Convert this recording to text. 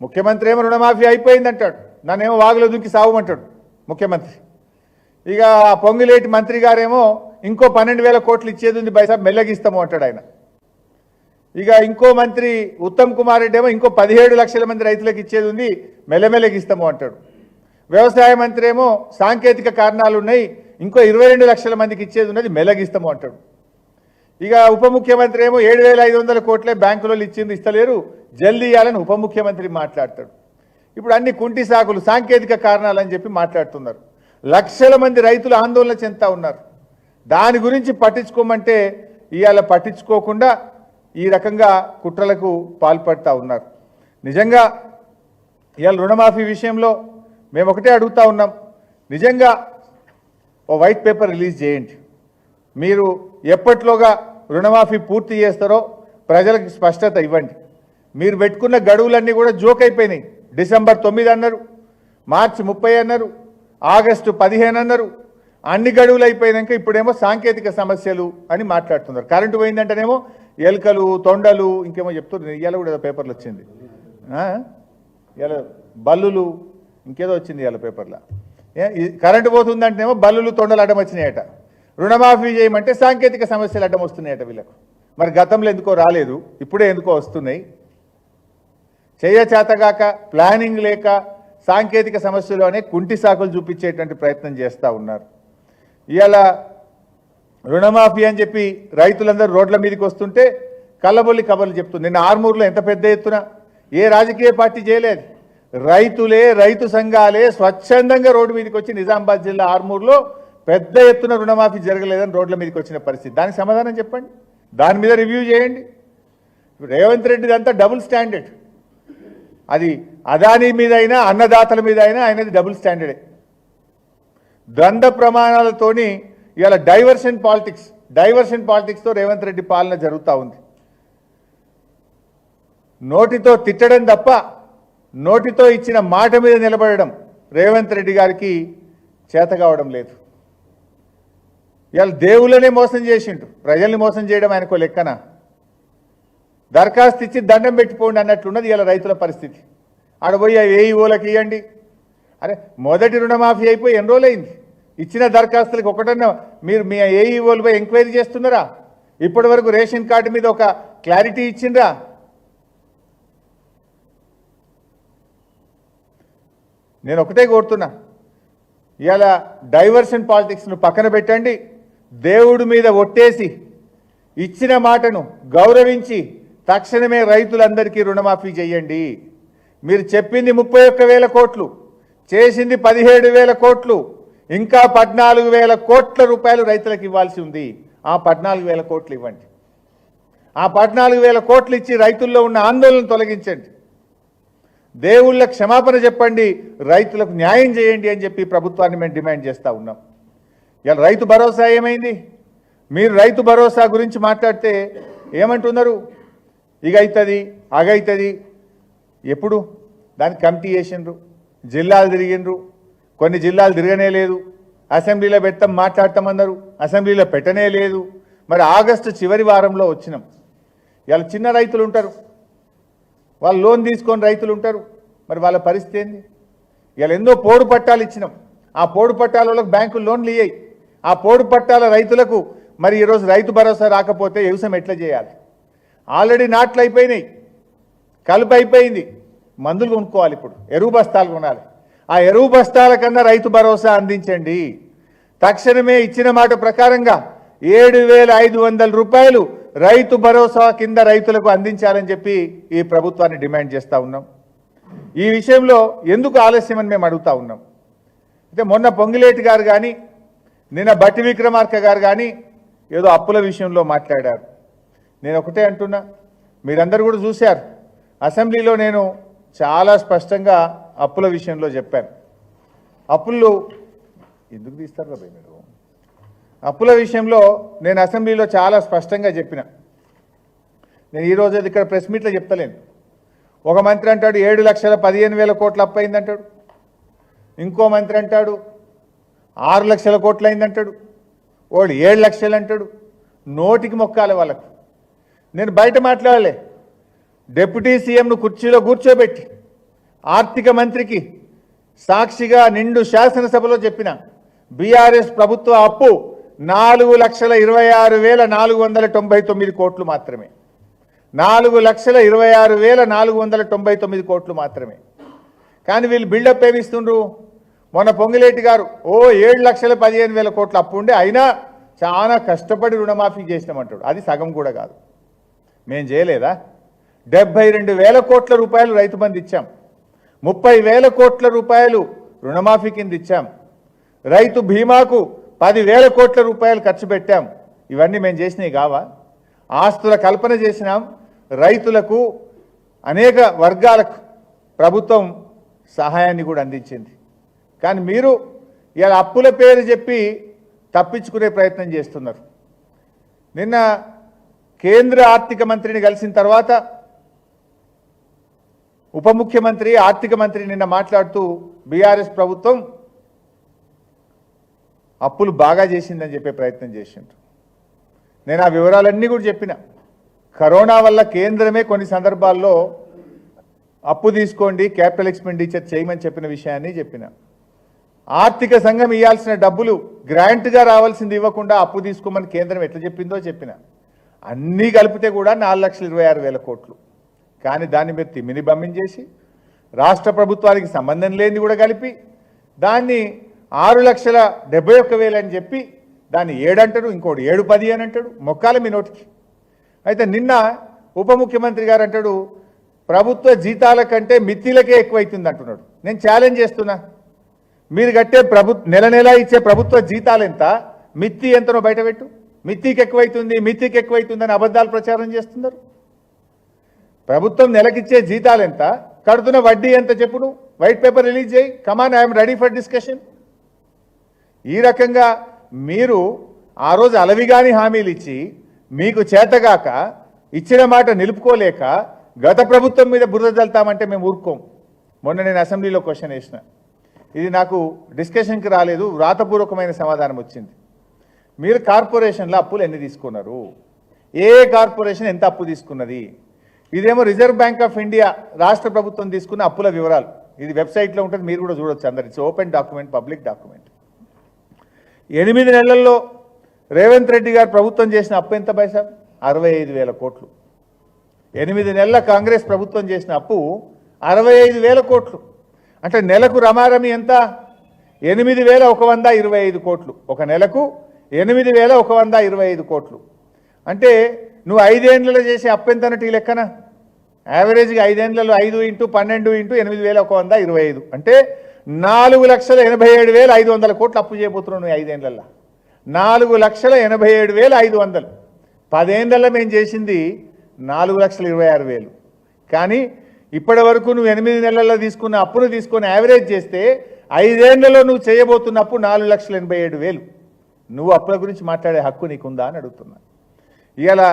ముఖ్యమంత్రి ఏమో రుణమాఫీ అయిపోయింది అంటాడు నన్నేమో వాగులో దుక్కి సావమంటాడు ముఖ్యమంత్రి. ఇక ఆ పొంగులేటి మంత్రి గారేమో ఇంకో పన్నెండు వేల కోట్లు ఇచ్చేది ఉంది బైసా మెల్లగిస్తాము అంటాడు ఆయన. ఇక ఇంకో మంత్రి ఉత్తమ్ కుమార్ రెడ్డి ఏమో ఇంకో పదిహేడు లక్షల మంది రైతులకు ఇచ్చేది ఉంది మెల్లమెల్లగిస్తాము అంటాడు. వ్యవసాయ మంత్రి ఏమో సాంకేతిక కారణాలు ఉన్నాయి ఇంకో ఇరవై రెండు లక్షల మందికి ఇచ్చేది ఉన్నది మెల్లగిస్తాము అంటాడు. ఇక ఉప ముఖ్యమంత్రి ఏమో ఏడు వేల ఐదు వందల కోట్లే బ్యాంకులలో ఇచ్చింది ఇస్తలేరు జల్దీ ఇవ్వాలని ఉప ముఖ్యమంత్రి మాట్లాడతాడు. ఇప్పుడు అన్ని కుంటి సాకులు సాంకేతిక కారణాలని చెప్పి మాట్లాడుతున్నారు. లక్షల మంది రైతులు ఆందోళన చెందుతా ఉన్నారు. దాని గురించి పట్టించుకోమంటే ఇవాళ పట్టించుకోకుండా ఈ రకంగా కుట్రలకు పాల్పడతా ఉన్నారు. నిజంగా ఇవాళ రుణమాఫీ విషయంలో మేము ఒకటే అడుగుతా ఉన్నాం. నిజంగా ఓ వైట్ పేపర్ రిలీజ్ చేయండి. మీరు ఎప్పట్లోగా రుణమాఫీ పూర్తి చేస్తారో ప్రజలకు స్పష్టత ఇవ్వండి. మీరు పెట్టుకున్న గడువులన్నీ కూడా జోక్ అయిపోయినాయి. డిసెంబర్ తొమ్మిది అన్నారు మార్చి ముప్పై అన్నారు ఆగస్టు పదిహేను అన్నారు. అన్ని గడువులు అయిపోయినాక ఇప్పుడేమో సాంకేతిక సమస్యలు అని మాట్లాడుతున్నారు. కరెంటు పోయిందంటేనేమో ఎలుకలు తొండలు ఇంకేమో చెప్తున్నారు. ఇవాళ కూడా ఏదో పేపర్లు వచ్చింది. ఇలా బల్లులు ఇంకేదో వచ్చింది ఇవాళ పేపర్లో. ఏ, కరెంటు పోతుందంటేనేమో బల్లులు తొండలు అడ్డం వచ్చినాయట. రుణమాఫీ చేయమంటే సాంకేతిక సమస్యలు అడ్డం వస్తున్నాయట వీళ్ళకు. మరి గతంలో ఎందుకో రాలేదు ఇప్పుడే ఎందుకో వస్తున్నాయి. చేయచేతగాక ప్లానింగ్ లేక సాంకేతిక సమస్యలు అనే కుంటి సాకులు చూపించేటువంటి ప్రయత్నం చేస్తూ ఉన్నారు. ఇవాళ రుణమాఫీ అని చెప్పి రైతులందరూ రోడ్ల మీదకి వస్తుంటే కళ్ళబొల్లి కబర్లు చెప్తుంది నిన్న ఆర్మూర్లో ఎంత పెద్ద ఎత్తున? ఏ రాజకీయ పార్టీ చేయలేదు. రైతులే రైతు సంఘాలే స్వచ్ఛందంగా రోడ్డు మీదకి వచ్చి నిజామాబాద్ జిల్లా ఆర్మూర్లో పెద్ద ఎత్తున రుణమాఫీ జరగలేదని రోడ్ల మీదకి వచ్చిన పరిస్థితి. దానికి సమాధానం చెప్పండి. దాని మీద రివ్యూ చేయండి. రేవంత్ రెడ్డిది అంతా డబుల్ స్టాండర్డ్. అది అదానీ మీద అయినా అన్నదాతల మీద అయినా ఆయనది డబుల్ స్టాండర్డే. ద్వంద్వ ప్రమాణాలతోని ఇవాళ డైవర్షన్ పాలిటిక్స్ డైవర్షన్ పాలిటిక్స్తో రేవంత్ రెడ్డి పాలన జరుగుతూ ఉంది. నోటితో తిట్టడం తప్ప నోటితో ఇచ్చిన మాట మీద నిలబడడం రేవంత్ రెడ్డి గారికి చేత కావడం లేదు. ఇవాళ దేవుళ్ళనే మోసం చేసిండు ప్రజల్ని మోసం చేయడం ఆయనకో లెక్కన? దరఖాస్తు ఇచ్చి దండం పెట్టిపోండి అన్నట్లున్నది ఇలా రైతుల పరిస్థితి. ఆడ పోయి ఆ ఇవ్వండి అరే మొదటి రుణమాఫీ అయిపోయి ఎన్ని రోజులైంది? ఇచ్చిన దరఖాస్తులకు ఒకటన్నా మీరు మీ ఏఈఓలు పోయి ఎంక్వైరీ చేస్తున్నారా? ఇప్పటి వరకు రేషన్ కార్డు మీద ఒక క్లారిటీ ఇచ్చిండ్రా? నేను ఒకటే కోరుతున్నా. ఇవాళ డైవర్షన్ పాలిటిక్స్ను పక్కన పెట్టండి. దేవుడి మీద ఒట్టేసి ఇచ్చిన మాటను గౌరవించి తక్షణమే రైతులందరికీ రుణమాఫీ చేయండి. మీరు చెప్పింది ముప్పై ఒక్క వేల కోట్లు చేసింది పదిహేడు వేల కోట్లు ఇంకా పద్నాలుగు వేల కోట్ల రూపాయలు రైతులకు ఇవ్వాల్సి ఉంది. ఆ పద్నాలుగు వేల కోట్లు ఇవ్వండి. ఆ పద్నాలుగు వేల కోట్లు ఇచ్చి రైతుల్లో ఉన్న ఆందోళన తొలగించండి. దేవుళ్ళ క్షమాపణ చెప్పండి రైతులకు న్యాయం చేయండి అని చెప్పి ప్రభుత్వాన్ని మేము డిమాండ్ చేస్తూ ఉన్నాం. ఇలా రైతు భరోసా ఏమైంది? మీరు రైతు భరోసా గురించి మాట్లాడితే ఏమంటున్నారు? ఇక అవుతుంది అగవుతుంది ఎప్పుడు? దానికి కమిటీ చేసిండ్రు. జిల్లాలు తిరిగిండ్రు. కొన్ని జిల్లాలు తిరగనే లేదు. అసెంబ్లీలో పెట్టం మాట్లాడతామన్నారు. అసెంబ్లీలో పెట్టనే లేదు. మరి ఆగస్టు చివరి వారంలో వచ్చినాం. ఇలా చిన్న రైతులు ఉంటారు. వాళ్ళు లోన్ తీసుకొని రైతులు ఉంటారు. మరి వాళ్ళ పరిస్థితి ఏంది? ఇలా ఎన్నో పోడు పట్టాలు ఇచ్చినాం. ఆ పోడు పట్టాల వాళ్ళకి బ్యాంకులు లోన్లు ఇయ్యాయి. ఆ పోడు పట్టాల రైతులకు మరి ఈరోజు రైతు భరోసా రాకపోతే వ్యవసాయం ఎట్లా చేయాలి? ఆల్రెడీ నాట్లు అయిపోయినాయి. కలుపు అయిపోయింది. మందులు కొనుక్కోవాలి ఇప్పుడు. ఎరువు బస్తాలు కొనాలి. ఆ ఎరువు బస్తాల కన్నా రైతు భరోసా అందించండి. తక్షణమే ఇచ్చిన మాట ప్రకారంగా ఏడు వేల ఐదు వందల రూపాయలు రైతు భరోసా కింద రైతులకు అందించాలని చెప్పి ఈ ప్రభుత్వాన్ని డిమాండ్ చేస్తూ ఉన్నాం. ఈ విషయంలో ఎందుకు ఆలస్యమని మేము అడుగుతా ఉన్నాం. అయితే మొన్న పొంగిలేటి గారు కానీ నిన్న బట్టి విక్రమార్క గారు కానీ ఏదో అప్పుల విషయంలో మాట్లాడారు. నేను ఒకటే అంటున్నా. మీరందరూ కూడా చూశారు. అసెంబ్లీలో నేను చాలా స్పష్టంగా అప్పుల విషయంలో చెప్పాను. అప్పులు ఎందుకు తీస్తారు కదా మీరు? అప్పుల విషయంలో నేను అసెంబ్లీలో చాలా స్పష్టంగా చెప్పిన. నేను ఈరోజు అది ఇక్కడ ప్రెస్ మీట్లో చెప్తలేను. ఒక మంత్రి అంటాడు ఏడు లక్షల పదిహేను వేల కోట్లు అప్పయిందంటాడు. ఇంకో మంత్రి అంటాడు ఆరు లక్షల కోట్లు అయిందంటాడు. వాడు ఏడు లక్షలు అంటాడు నోటికి మొక్కాలి వాళ్ళకు. నేను బయట మాట్లాడలే. డిప్యూటీ సీఎంను కుర్చీలో కూర్చోబెట్టి ఆర్థిక మంత్రికి సాక్షిగా నిండు శాసనసభలో చెప్పిన బీఆర్ఎస్ ప్రభుత్వ అప్పు నాలుగు లక్షల ఇరవై ఆరు వేల నాలుగు వందల తొంభై తొమ్మిది కోట్లు మాత్రమే. నాలుగు లక్షల ఇరవై ఆరు వేల నాలుగు వందల తొంభై తొమ్మిది కోట్లు మాత్రమే. కానీ వీళ్ళు బిల్డప్ ఏమిస్తుండ్రు? మొన్న పొంగిలేటి గారు ఓ ఏడు లక్షల పదిహేను వేల కోట్లు అప్పు ఉండే అయినా చాలా కష్టపడి రుణమాఫీ చేసినామంటాడు అది సగం కూడా కాదు. మేం చేయలేదా? డెబ్బై రెండు వేల కోట్ల రూపాయలు రైతు బంధు ఇచ్చాం. ముప్పై వేల కోట్ల రూపాయలు రుణమాఫీ కింద ఇచ్చాం. రైతు బీమాకు పదివేల కోట్ల రూపాయలు ఖర్చు పెట్టాం. ఇవన్నీ మేము చేసినవి కావా? ఆస్తుల కల్పన చేసినాం. రైతులకు అనేక వర్గాలకు ప్రభుత్వం సహాయాన్ని కూడా అందించింది. కానీ మీరు ఇలా అప్పుల పేరు చెప్పి తప్పించుకునే ప్రయత్నం చేస్తున్నారు. నిన్న కేంద్ర ఆర్థిక మంత్రిని కలిసిన తర్వాత ఉప ముఖ్యమంత్రి ఆర్థిక మంత్రి నిన్న మాట్లాడుతూ బీఆర్ఎస్ ప్రభుత్వం అప్పులు బాగా చేసిందని చెప్పే ప్రయత్నం చేసిండ్రు. నేను ఆ వివరాలన్నీ కూడా చెప్పిన. కరోనా వల్ల కేంద్రమే కొన్ని సందర్భాల్లో అప్పు తీసుకోండి క్యాపిటల్ ఎక్స్పెండిచర్ చేయమని చెప్పిన విషయాన్ని చెప్పిన. ఆర్థిక సంఘం ఇవ్వాల్సిన డబ్బులు గ్రాంట్గా రావాల్సింది ఇవ్వకుండా అప్పు తీసుకోమని కేంద్రం ఎట్లా చెప్పిందో చెప్పిన. అన్నీ కలిపితే కూడా నాలుగు లక్షల ఇరవై ఆరు వేల కోట్లు. కానీ దాన్ని మీరు తిమ్మిని బమ్మించేసి రాష్ట్ర ప్రభుత్వానికి సంబంధం లేనిది కూడా కలిపి దాన్ని ఆరు లక్షల డెబ్బై ఒక్క వేలు అని చెప్పి దాన్ని ఏడంటాడు ఇంకోటి ఏడు పది అని అంటాడు మొక్కాల మీ నోటికి. అయితే నిన్న ఉప ముఖ్యమంత్రి గారు అంటాడు ప్రభుత్వ జీతాల కంటే మిత్తిలకే ఎక్కువైతుంది అంటున్నాడు. నేను ఛాలెంజ్ చేస్తున్నా. మీరు కట్టే ప్రభు నెల నెల ఇచ్చే ప్రభుత్వ జీతాలు ఎంత? మిత్తి ఎంతనో బయటపెట్టు మిత్తికి ఎక్కువైతుంది మిత్తికి ఎక్కువైతుందని అబద్ధాలు ప్రచారం చేస్తున్నారు. ప్రభుత్వం నెలకిచ్చే జీతాలు ఎంత? కడుతున్న వడ్డీ ఎంత చెప్పు వైట్ పేపర్ రిలీజ్ చేయి. Come on I'm ready for discussion ఈ రకంగా మీరు ఆ రోజు అలవిగాని హామీలు ఇచ్చి మీకు చేతగాక ఇచ్చిన మాట నిలుపుకోలేక గత ప్రభుత్వం మీద బురద జల్తామంటే మేము ఊరుకోం. మొన్న నేను అసెంబ్లీలో క్వశ్చన్ వేసిన. ఇది నాకు డిస్కషన్కి రాలేదు వ్రాతపూర్వకమైన సమాధానం వచ్చింది. మీరు కార్పొరేషన్లో అప్పులు ఎన్ని తీసుకున్నారు? ఏ కార్పొరేషన్ ఎంత అప్పు తీసుకున్నది? ఇదేమో రిజర్వ్ బ్యాంక్ ఆఫ్ ఇండియా రాష్ట్ర ప్రభుత్వం తీసుకున్న అప్పుల వివరాలు. ఇది వెబ్సైట్లో ఉంటుంది మీరు కూడా చూడొచ్చు అందరు. It's open document public document ఎనిమిది నెలల్లో రేవంత్ రెడ్డి గారు ప్రభుత్వం చేసిన అప్పు ఎంత పైసా అరవై ఐదు వేల కోట్లు. ఎనిమిది నెలల కాంగ్రెస్ ప్రభుత్వం చేసిన అప్పు అరవై ఐదు వేల కోట్లు. అంటే నెలకు రమారమి ఎంత? ఎనిమిది వేల ఒక వంద ఇరవై ఐదు కోట్లు. ఒక నెలకు ఎనిమిది వేల ఒక వంద ఇరవై ఐదు కోట్లు. అంటే నువ్వు ఐదేండ్లలో చేసే అప్పెంతనటి లెక్కన? యావరేజ్గా ఐదేండ్లలో ఐదు ఇంటూ పన్నెండు ఇంటూ ఎనిమిది వేల ఒక వంద ఇరవై ఐదు. అంటే నాలుగు లక్షల ఎనభై ఏడు వేల ఐదు వందల కోట్లు అప్పు చేయబోతున్నావు నువ్వు ఐదేండ్లలో నాలుగు లక్షల ఎనభై ఏడు వేల ఐదు వందలు. పదేండ్లలో మేము చేసింది నాలుగు లక్షల ఇరవై ఆరు వేలు. కానీ ఇప్పటి వరకు నువ్వు ఎనిమిది నెలల్లో తీసుకున్న అప్పును తీసుకొని యావరేజ్ చేస్తే ఐదేళ్ళలో నువ్వు చేయబోతున్నప్పుడు నాలుగు లక్షల ఎనభై ఏడు వేలు. నువ్వు అప్పుల గురించి మాట్లాడే హక్కు నీకుందా అని అడుగుతున్నా. ఇలా